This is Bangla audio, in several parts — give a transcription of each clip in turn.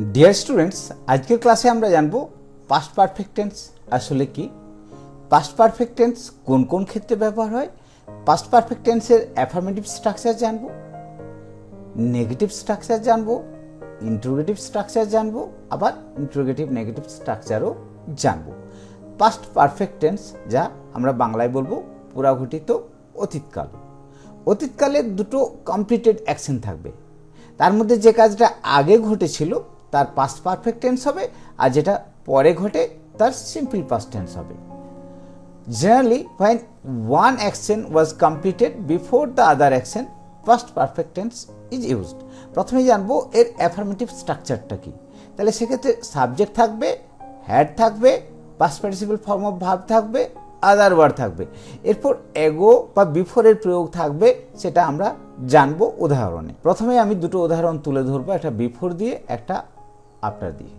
ডিয়ার স্টুডেন্টস আজকের ক্লাসে আমরা জানব পাস্ট পারফেক্ট টেন্স আসলে কি? পাস্ট পারফেক্ট টেন্স কোন কোন ক্ষেত্রে ব্যবহার হয়? পাস্ট পারফেক্ট টেন্সের অ্যাফার্মেটিভ স্ট্রাকচার জানব নেগেটিভ স্ট্রাকচার জানব ইন্ট্রোগেটিভ স্ট্রাকচার জানব, আবার ইন্ট্রোগেটিভ নেগেটিভ স্ট্রাকচারও জানব। পাস্ট পারফেক্ট টেন্স যা আমরা বাংলায় বলব পুরাঘটিত অতীতকাল। অতীতকালে দুটো কমপ্লিটেড অ্যাকশন থাকবে। তার মধ্যে যে কাজটা আগে ঘটেছিল তার পাস্ট পারফেক্ট টেন্স হবে আর যেটা পরে ঘটে তার সিম্পল পাস্ট টেন্স হবে। Generally when one action was completed before the other action past perfect tense is used. প্রথমে জানব এর অ্যাফার্মেটিভ স্ট্রাকচারটা কি। তাহলে সেক্ষেত্রে সাবজেক্ট থাকবে হ্যাড থাকবে পাস্ট পার্টিসিপাল ফর্ম অফ ভাব থাকবে আদার ওয়ার্ড থাকবে। এরপর এগো বা বিফোরের প্রয়োগ থাকবে, সেটা আমরা জানব উদাহরণে। প্রথমে আমি দুটো উদাহরণ তুলে ধরবো, একটা বিফোর দিয়ে, একটা আফটার দিয়ে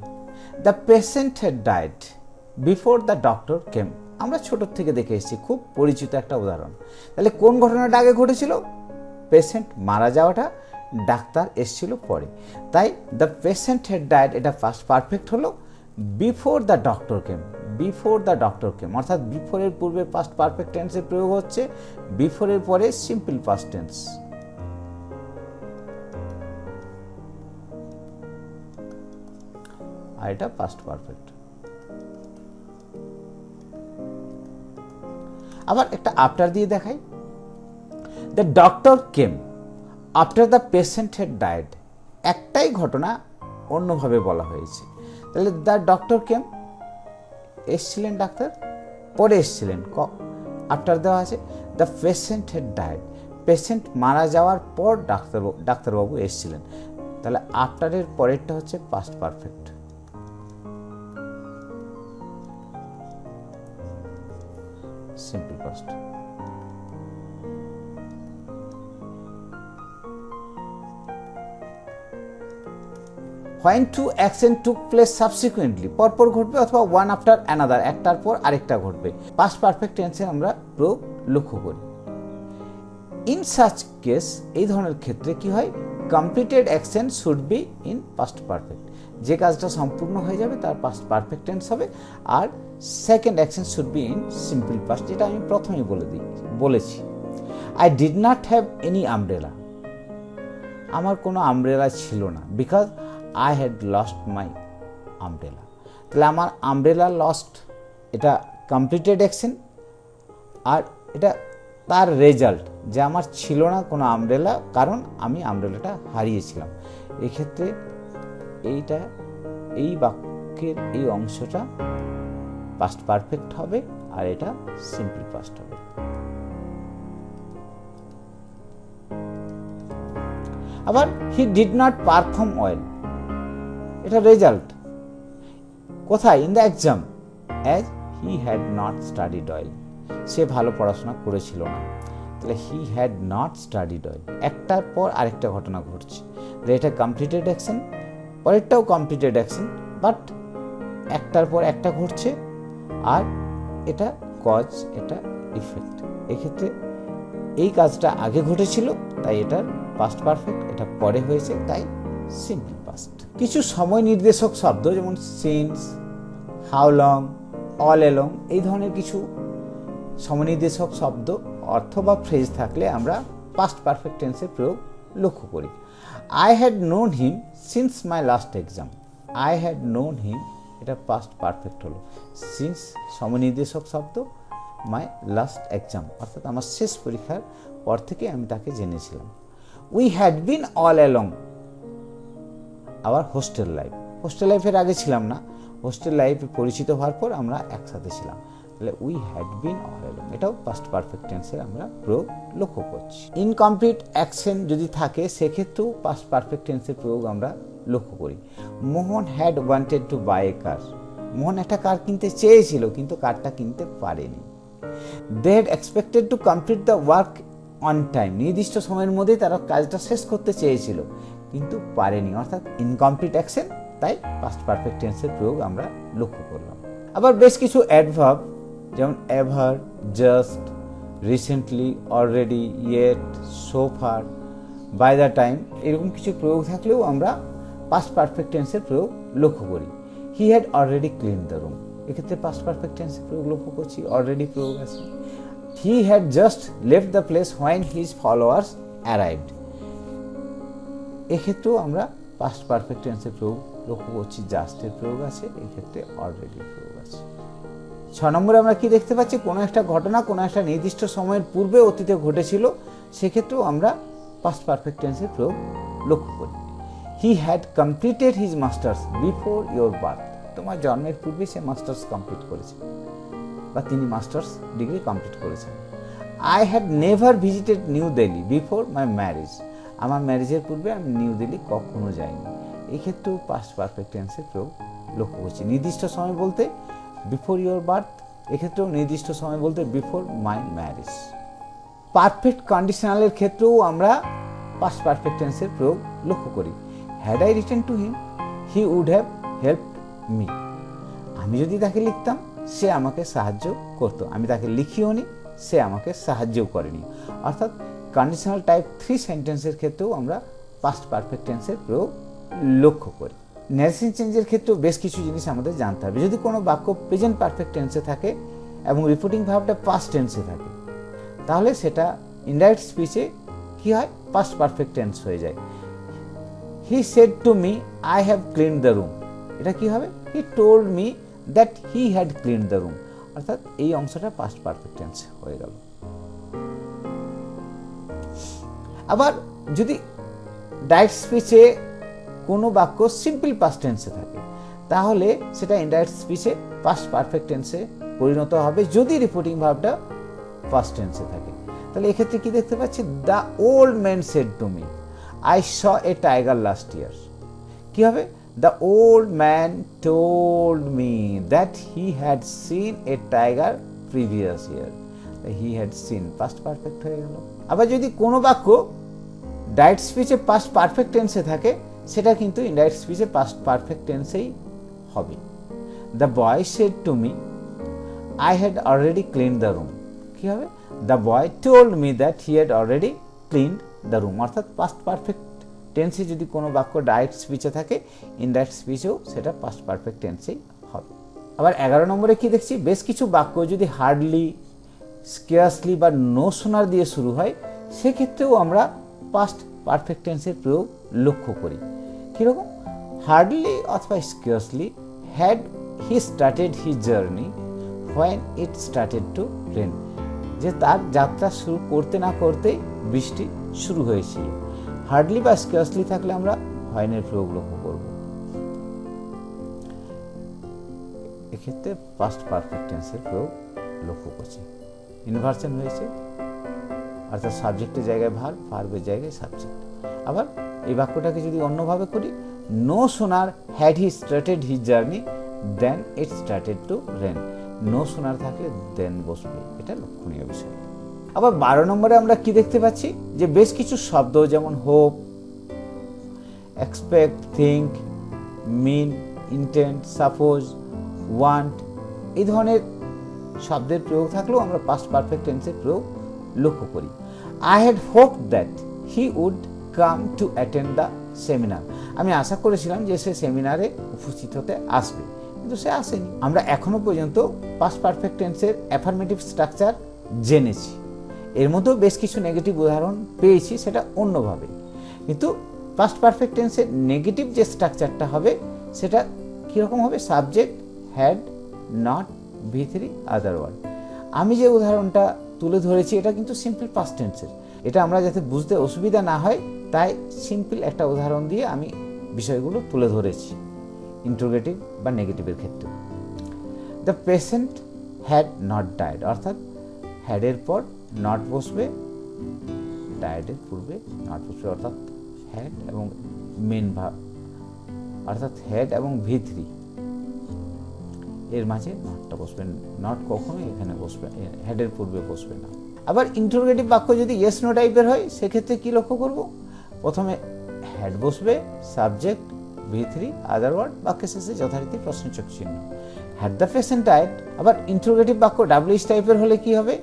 the patient had died before the doctor came আমরা ছোট থেকে দেখে এসেছি, খুব পরিচিত একটা উদাহরণ। তাহলে কোন ঘটনাটা আগে ঘটেছিল? পেশেন্ট মারা যাওয়াটা ডাক্তার এসছিল পরে। তাই দ্য পেশেন্ট হেড ডায়েট এটা ফার্স্ট পারফেক্ট হলো before the doctor came before the doctor came অর্থাৎ বিফোরের পূর্বে পাস্ট পারফেক্ট টেন্সের প্রয়োগ হচ্ছে বিফোরের পরে সিম্পল পাস্ট টেন্স আর এটা পাস্ট পারফেক্ট আবার একটা আফটার দিয়ে দেখাই। The doctor came after the patient had died একটাই ঘটনা অন্যভাবে বলা হয়েছে। তাহলে দ্য ডক্টর কেম এসছিলেন ডাক্তার পরে এসছিলেন। ক আফটার দেওয়া আছে the patient had died patient মারা যাওয়ার পর ডাক্তার ডাক্তারবাবু এসছিলেন। তাহলে আফটারের পরেরটা হচ্ছে past perfect simple past. When two action took place subsequently, পরপর ঘটবে অথবা ওয়ান আফটার অ্যানাদার একটার পর আরেকটা ঘটবে। পাস্ট পারফেক্ট টেন্সে আমরা প্রয়োগ লক্ষ্য করি। ইন সাচ কেস এই ধরনের ক্ষেত্রে কি হয়? Completed action should be in past perfect যে কাজটা সম্পূর্ণ হয়ে যাবে, তার পাস্ট পারফেক্ট টেন্স হবে। আর second action should be in simple past যেটা আমি প্রথমেই বলে দিই, বলেছি। I did not have any umbrella আমার কোনো আমব্রেলা ছিল না because I had lost my umbrella তাহলে আমার আমব্রেলা লস্ট এটা কমপ্লিটেড অ্যাকশন আর এটা তার রেজাল্ট যে আমার ছিল না কোনো আমব্রেলা কারণ আমি আমব্রেলাটা হারিয়েছিলাম। এক্ষেত্রে এইটা, এই বাক্যের এই অংশটা পাস্ট পারফেক্ট হবে আর এটা সিম্পল পাস্ট হবে। আবার he did not perform well এটা রেজাল্ট কোথায়? In the exam as he had not studied well সে ভালো পড়াশোনা করেছিল না। তাহলে he had not studied well একটার পর আরেকটা ঘটনা ঘটছে। এটা কমপ্লিটেড অ্যাকশন পরেরটাও কমপ্লিটেড অ্যাকশন বাট একটার পর একটা ঘটছে। আর এটা কজ এটা ইফেক্ট এক্ষেত্রে এই কাজটা আগে ঘটেছিল, তাই এটার পাস্ট পারফেক্ট এটা পরে হয়েছে, তাই সিম্পল পাস্ট কিছু সময় নির্দেশক শব্দ, যেমন since how long all along এই ধরনের কিছু সমনির্দেশক শব্দ, অর্থ বা ফ্রেজ থাকলে আমরা পাস্ট পারফেক্ট টেন্সের প্রয়োগ লক্ষ্য করি। I had known him since my last exam I had known him এটা পাস্ট পারফেক্ট হলো। সিন্স সমনির্দেশক শব্দ মাই লাস্ট এক্সাম অর্থাৎ আমার শেষ পরীক্ষার পর থেকে আমি তাকে জেনেছিলাম। We had been all along আবার হোস্টেল লাইফ হোস্টেল লাইফের আগে ছিলাম না। হোস্টেল লাইফে পরিচিত হওয়ার পর আমরা একসাথে ছিলাম। তাহলে we had been all along এটাও পাস্ট পারফেক্ট টেন্সের আমরা প্রয়োগ লক্ষ্য করছি। ইনকমপ্লিট অ্যাকশন যদি থাকে, সেক্ষেত্রেও পাস্ট পারফেক্ট টেন্সের প্রয়োগ আমরা লক্ষ্য করি। Mohan had wanted to buy a car Mohan একটা কার কিনতে চেয়েছিল, কিন্তু কারটা কিনতে পারেনি। They had expected to complete the work on time নির্দিষ্ট সময়ের মধ্যেই তারা কাজটা শেষ করতে চেয়েছিল, কিন্তু পারেনি। অর্থাৎ ইনকমপ্লিট অ্যাকশন তাই পাস্ট পারফেক্ট টেন্সের প্রয়োগ আমরা লক্ষ্য করলাম। আবার বেশ কিছু অ্যাডভার্ব যেমন ever just recently already yet so far by the time এরকম কিছু প্রয়োগ থাকলেও আমরা পাস্ট পারফেক্ট টেন্সের প্রয়োগ লক্ষ্য করি। He had already clean the room এক্ষেত্রে পাস্ট পারফেক্ট টেন্সের প্রয়োগ লক্ষ্য করছি অলরেডি প্রয়োগ আছে। He had just left the place when his followers arrived এক্ষেত্রেও আমরা পাস্ট পারফেক্ট টেন্সের প্রয়োগ লক্ষ্য করছি জাস্টের প্রয়োগ আছে, এক্ষেত্রে অলরেডি প্রয়োগ আছে। ছ নম্বরে আমরা কি দেখতে পাচ্ছি? কোনো একটা ঘটনা, কোনো একটা নির্দিষ্ট সময়ের পূর্বে অতীতে ঘটেছিল, সেক্ষেত্রেও আমরা পাস্ট পারফেক্ট টেন্সের প্রয়োগ লক্ষ্য করি। He had completed his masters before your birth তোমার জন্মের পূর্বে সে মাস্টার্স কমপ্লিট করেছে বা তিনি মাস্টার্স ডিগ্রি কমপ্লিট করেছেন। I had never visited New Delhi before my marriage আমার ম্যারেজের পূর্বে আমি নিউ দিল্লি কখনো যাইনি। এই ক্ষেত্রেও পাস্ট পারফেক্ট টেন্সের প্রয়োগ লক্ষ্য করছি। নির্দিষ্ট সময় বলতে বিফোর ইয়োর বার্থ এক্ষেত্রেও নির্দিষ্ট সময় বলতে বিফোর মাই ম্যারেজ পারফেক্ট কন্ডিশনালের ক্ষেত্রেও আমরা পাস্ট পারফেক্ট টেন্সের প্রয়োগ লক্ষ্য করি। Had I return to him he would have help me আমি যদি তাকে লিখতাম, সে আমাকে সাহায্য করতো। আমি তাকে লিখিও নি, সে আমাকে সাহায্যও করেনি। অর্থাৎ কন্ডিশনাল টাইপ থ্রি সেন্টেন্সের ক্ষেত্রেও আমরা পাস্ট পারফেক্ট টেন্সের প্রয়োগ লক্ষ্য করি। ন্যারেশন চেঞ্জের ক্ষেত্রেও বেশ কিছু জিনিস আমাদের জানতে হবে। যদি কোনো বাক্য প্রেজেন্ট পারফেক্ট টেন্সে থাকে এবং রিপোর্টিং ভাবটা পাস্ট টেন্সে থাকে, তাহলে সেটা ইনডাইরেক্ট স্পিচে কী হয়? পাস্ট পারফেক্ট টেন্স হয়ে যায়। He said to me I have clean the room এটা কি হবে? He told me that he had clean the room অর্থাৎ এই অংশটা পাস্ট পারফেক্ট টেন্স হয়ে গেল। আবার যদি ডাইরেক্ট স্পিচে কোনো বাক্য সিম্পল পাস্ট টেন্সে থাকে, তাহলে সেটা ইনডাইরেক্ট স্পিচে পাস্ট পারফেক্ট টেন্সে পরিণত হবে যদি রিপোর্টিং ভাবটা ফার্স্ট টেন্সে থাকে। তাহলে এক্ষেত্রে কি দেখতে পাচ্ছি? The old man said to me I saw a tiger last year কি হবে the old man told me that he had seen a tiger previous year he had seen past perfect হয়ে গেল। আবার যদি কোনো বাক্য ডাইরেক্ট স্পিচে পাস্ট পারফেক্ট টেন্সে থাকে, সেটা কিন্তু ইনডাইরেক্ট স্পিচে পাস্ট পারফেক্ট টেন্সেই হবে। The boy said to me I had already clean the room কী হবে the boy told me that he had already clean the room অর্থাৎ পাস্ট পারফেক্ট টেন্সে যদি কোনো বাক্য ডাইরেক্ট স্পিচে থাকে ইনডাইরেক্ট স্পিচেও সেটা পাস্ট পারফেক্ট টেন্সেই হবে। আবার এগারো নম্বরে কি দেখছি? বেশ কিছু বাক্য যদি হার্ডলি স্কেয়াসলি বা নো সোনার দিয়ে শুরু হয়, সেক্ষেত্রেও আমরা পাস্ট পারফেক্ট টেন্সের প্রয়োগ লক্ষ্য করি। কীরকম? হার্ডলি অথবা scarcely had he started he journey when it started to rain যে তার যাত্রা শুরু করতে না করতেই বৃষ্টি শুরু হয়েছিল হার্ডলি বা স্কেয়াসলি থাকলে আমরা হয়নের প্রয়োগ লক্ষ্য করব। এক্ষেত্রে পাস্ট পারফেক্ট টেন্সের প্রয়োগ লক্ষ্য করছি। ইনভার্সন হয়েছে অর্থাৎ সাবজেক্টের জায়গায় ভার ভার্বের জায়গায় সাবজেক্ট আবার এই বাক্যটাকে যদি অন্যভাবে করি no sooner had he started his journey then it started to rain no sooner থাকলে দেন বসবে, এটা লক্ষণীয় বিষয়। আবার বারো নম্বরে আমরা কি দেখতে পাচ্ছি? যে বেশ কিছু শব্দ, যেমন hope expect think mean intent suppose want এই ধরনের শব্দের প্রয়োগ থাকলেও আমরা পাস্ট পারফেক্ট টেন্সের প্রয়োগ লক্ষ্য করি। I had hope that he would come to attend the seminar আমি আশা করেছিলাম যে সে সেমিনারে উপস্থিত হতে আসবে, কিন্তু সে আসেনি। আমরা এখনও পর্যন্ত পাস্ট পারফেক্ট টেন্সের অ্যাফার্মেটিভ স্ট্রাকচার জেনেছি। এর মধ্যেও বেশ কিছু নেগেটিভ উদাহরণ পেয়েছি, সেটা অন্যভাবে। কিন্তু পাস্ট পারফেক্ট টেন্সের নেগেটিভ যে স্ট্রাকচারটা হবে, সেটা কীরকম হবে? Subject had not V three other word আমি যে উদাহরণটা তুলে ধরেছি, এটা কিন্তু সিম্পল পাস্ট টেন্সের এটা আমরা যাতে বুঝতে অসুবিধা না হয়, তাই সিম্পল একটা উদাহরণ দিয়ে আমি বিষয়গুলো তুলে ধরেছি ইন্ট্রোগেটিভ বা নেগেটিভের ক্ষেত্রে। The patient had not died অর্থাৎ হ্যাডের পর নট বসবে ডায়েডের পূর্বে নট বসবে অর্থাৎ হ্যাড এবং মেন ভাব অর্থাৎ হেড এবং ভি থ্রি এর মাঝে নটটা বসবে নট কখনোই এখানে বসবে হেডের পূর্বে বসবে না। আবার ইন্টারোগেটিভ বাক্য যদি ইয়েস নো টাইপের হয়, সেক্ষেত্রে কি লক্ষ্য করব? প্রথমে হেড বসবে subject V three other word বাক্যের শেষে যথারীতি প্রশ্নচক চিহ্ন। হ্যাড দ্য পেশেন্ট ডায়েট আবার ইন্টারোগেটিভ বাক্য ডাব্লিউএস টাইপের হলে কি হবে?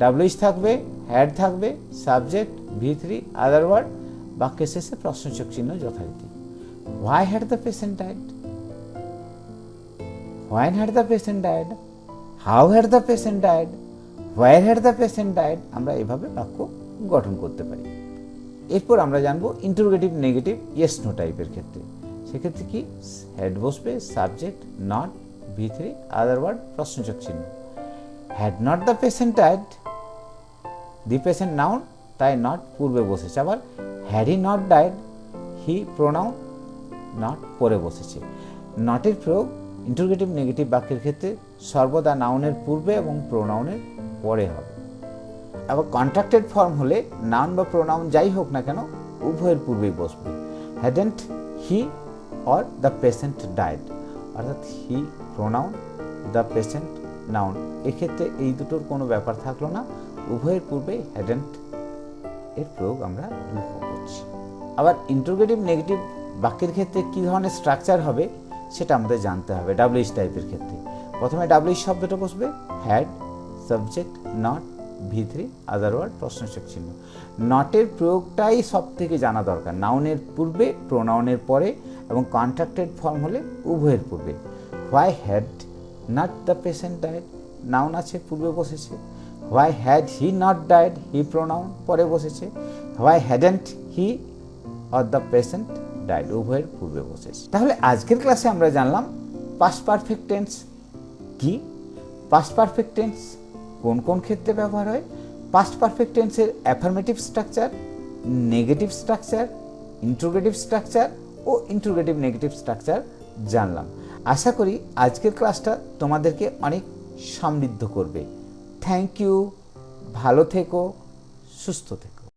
ডাব্লিউএস থাকবে হ্যাড থাকবে subject V three other word বাক্যের শেষে প্রশ্নচক চিহ্ন যথারীতি। Why had the patient died when had the patient died how had the patient died where had the patient died আমরা এভাবে বাক্য গঠন করতে পারি। এরপর আমরা জানব ইন্টারোগেটিভ নেগেটিভ ইয়েস নো টাইপের ক্ষেত্রে। সেক্ষেত্রে কি? হেড বসবে subject not V three other word প্রশ্নচক চিহ্ন। Had not the patient died the patient noun তাই নট পূর্বে বসেছে। আবার had he not died he pronoun not পরে বসেছে। নটের প্রয়োগ ইন্টারোগেটিভ নেগেটিভ বাক্যের ক্ষেত্রে সর্বদা নাউনের পূর্বে এবং প্রোনাউনের পরে হবে। আবার কন্ট্রাক্টেড ফর্ম হলে নাউন বা প্রোনাউন যাই হোক না কেন উভয়ের পূর্বেই বসবে। Hadn't he or the patient died অর্থাৎ he pronoun the patient noun এক্ষেত্রে এই দুটোর কোনো ব্যাপার থাকল না। উভয়ের পূর্বে হ্যাডেন্ট এর প্রয়োগ আমরা লক্ষ্য করছি। আবার ইন্টারোগেটিভ নেগেটিভ বাক্যের ক্ষেত্রে কী ধরনের স্ট্রাকচার হবে সেটা আমাদের জানতে হবে ডাব্লিউএস টাইপের ক্ষেত্রে। প্রথমে ডাব্লিউএস শব্দটা বসবে had subject not V three other word প্রশ্নসূচক চিহ্ন। নটের প্রয়োগটাই সব থেকে জানা দরকার। নাউনের পূর্বে প্রোনাউনের পরে এবং কন্ট্রাক্টেড ফর্ম হলে উভয়ের পূর্বে। Why had not the patient died noun আছে, পূর্বে বসেছে। Why had he not died he pronoun পরে বসেছে। Why hadn't he or the patient died উভয়ের পূর্বে বসেছে। তাহলে আজকের ক্লাসে আমরা জানলাম পাস্ট পারফেক্ট টেন্স কি? পাস্ট পারফেক্ট টেন্স কোন কোন ক্ষেত্রে ব্যবহার হয়? পাস্ট পারফেক্ট টেন্সের affirmative structure negative structure interrogative structure ও ইন্ট্রোগেটিভ নেগেটিভ স্ট্রাকচার জানলাম। আশা করি আজকের ক্লাসটা তোমাদেরকে অনেক সমৃদ্ধ করবে। থ্যাংক ইউ ভালো থেকো সুস্থ থেকো।